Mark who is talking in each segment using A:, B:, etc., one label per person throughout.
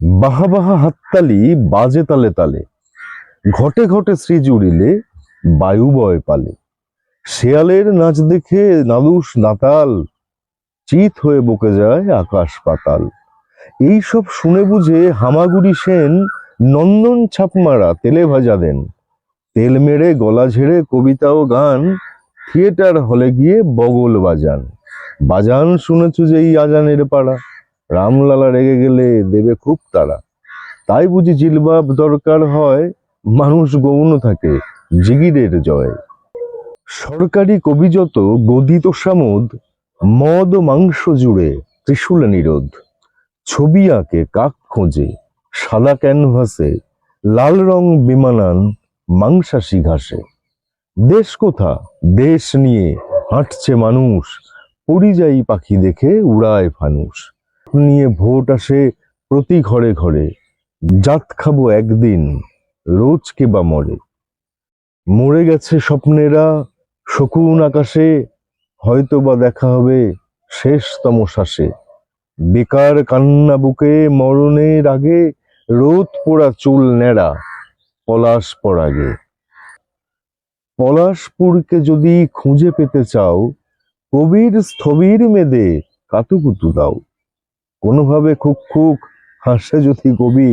A: বাহা বাহা হাততালি, বাজে তালে তালে। ঘটে ঘটে শ্রী জুড়িলে বায়ু বয় পালে। শেয়ালের নাচ দেখে নাদুস নাতাল, চিত হয়ে বকে যায় আকাশ পাতাল। এইসব শুনে বুঝে হামাগুড়ি সেন নন্দন ছাপমারা তেলে ভাজা দেন। তেল মেরে গলা ঝেড়ে কবিতা ও গান, থিয়েটার হলে গিয়ে বগল বাজান। বাজান শুনেছ যে এই আজানের পাড়া। রামলালা রেগে গেলে দেবে খুব তারা তাই বুঝি জিলবাব দরকার হয়, মানুষ গৌণ থাকে, জিগিরের জয়। সরকারি কবি যত গদিত সামদ, মদ মাংস জুড়ে ত্রিশূল নিরোধ। ছবি আঁকে কাক খোঁজে সাদা ক্যানভাসে, লাল রং বিমানান মাংসাশী ঘাসে। দেশ কোথা? দেশ নিয়ে হাঁটছে মানুষ, পরিযায়ী পাখি দেখে উড়ায় ফানুষ। নিয়ে ভোট আসে প্রতি ঘরে ঘরে। জাত খাব একদিন, রোজ কে বা মরে। মরে গেছে স্বপ্নেরা, শকুন আকাশে হয়তো বা দেখা হবে শেষতম শ্বাসে। বেকার কান্না বুকে মরণের আগে, রোদ পোড়া চুল নেড়া পলাশ পরাগে পলাশপুরকে যদি খুঁজে পেতে চাও, কবির স্থবির মেদে কাতুকুতু দাও। কোনোভাবে খুক খুক হাসে যদি কবি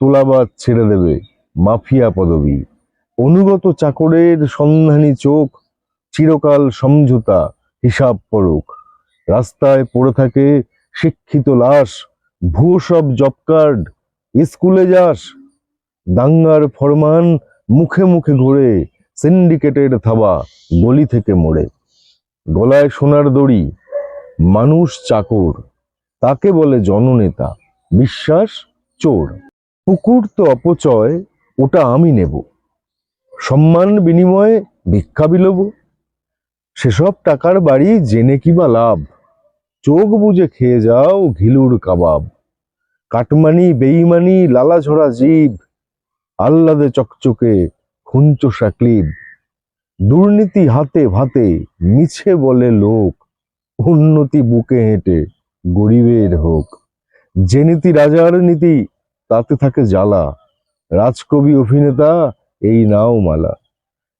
A: তোলাবাদ ছেড়ে দেবে মাফিয়া পদবী। অনুগত চাকরের সন্ধানী চোখ, চিরকাল সমঝোতা হিসাব পরক রাস্তায় পড়ে থাকে শিক্ষিত লাশ, ভুয়ো সব জব কার্ড, স্কুলে যাস। দাঙ্গার ফরমান মুখে মুখে ঘুরে, সিন্ডিকেটের থাবা গলি থেকে মোড়ে। গলায় সোনার দড়ি, মানুষ চাকর। তাকে বলে জননেতা, বিশ্বাস, চোর। পুকুর তো অপচয়, ওটা আমি নেব। সম্মান বিনিময়ে ভিক্ষা বিলোব। সেসব টাকার বাড়ি জেনে কি বা লাভ? চোখ বুজে খেয়ে যাও ঘিলুর কাবাব। কাটমানি, বেইমানি, লালাঝরা জীব, আহ্লাদে চকচকে খুঞ্চোষা ক্লিব। দুর্নীতি হাতে ভাতে মিছে বলে লোক, উন্নতি বুকে হেঁটে। গরিবের হোক। যে নীতি রাজার নীতি, তাতে থাকে জ্বালা। রাজকবি অভিনেতা, এই নাও মালা।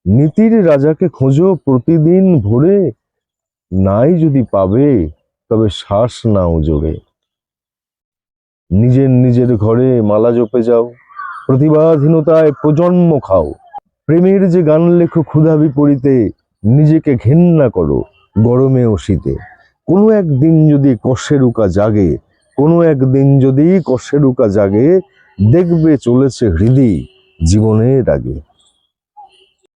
A: নীতির রাজাকে খোঁজো প্রতিদিন ভোরে। নাই যদি পাবে, তবে শ্বাস নাও জোরে নিজের নিজের ঘরে মালা জপে যাও। প্রতিবাদহীনতায় প্রজন্ম খাও। প্রেমের যে গান লেখো ক্ষুধা বিপরীতে নিজেকে ঘেন্না করো গরমে ও শীতে। কোনো একদিন যদি কষেরুকা জাগে, কোনো একদিন যদি কষেরুকা জাগে, দেখবে চলেছে হৃদি জীবনের আগে।